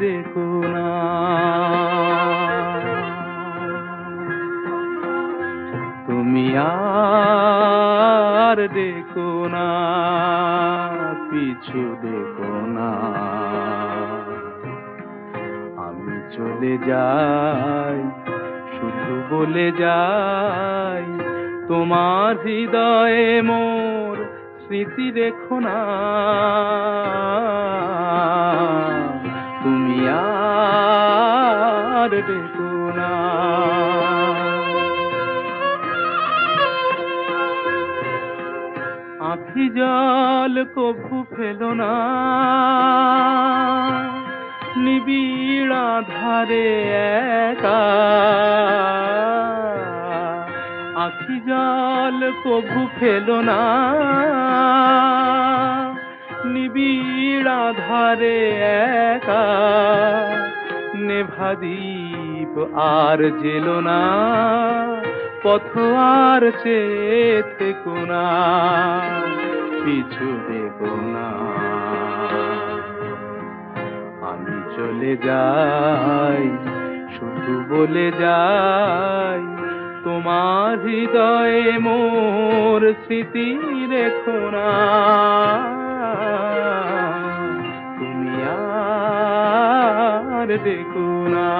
দেখো না তুমি আর দেখো না পিছু দেখো না আমি চলে যাই, শুধু বলে যাই, তোমার হৃদয়ে মোর স্মৃতি দেখো না আর আখি জল কভু ফেলো না। নিবিড় ধারে একা। আখি জল কভু ফেলো না। নিবিড় ধারে একা। নেভাদীপ আর জেলো না, পথ আর চেয়ে থেকো না পিছু দেখো না। আমি চলে যাই, শুধু বলে যাই, তোমার হৃদয়ে মোর স্মৃতি রেখো না। আর দেখো না।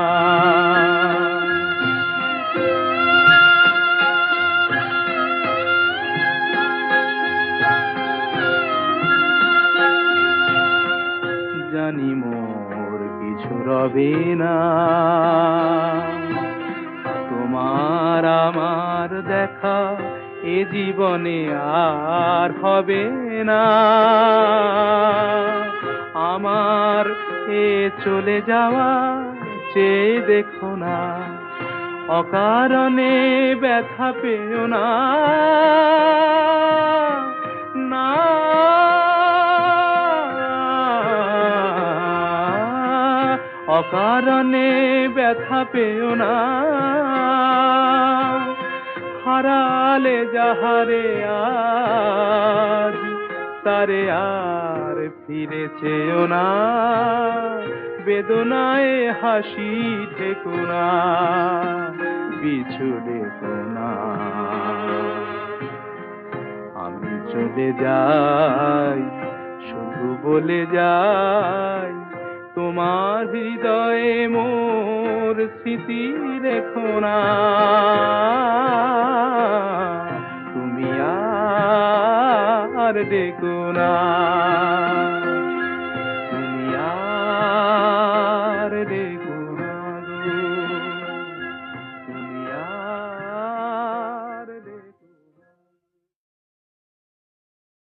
জানি মোর কিছু রবে না। তোমার আমার দেখা এ জীবনে আর হবে না। আমার এ চলে যাওয়া চেয়ে দেখো না। অকারণে ব্যথা পেও না। অকারণে ব্যথা পেও না। হারালে যাহারে আজ তারে আর ফিরে চেও না। বেদনায় হাসি ঠেকো না। পিছু দেখো না। আমি চলে যাই, শুধু বলে যাই, তোমার হৃদয়ে মোর স্মৃতি রেখো না। कर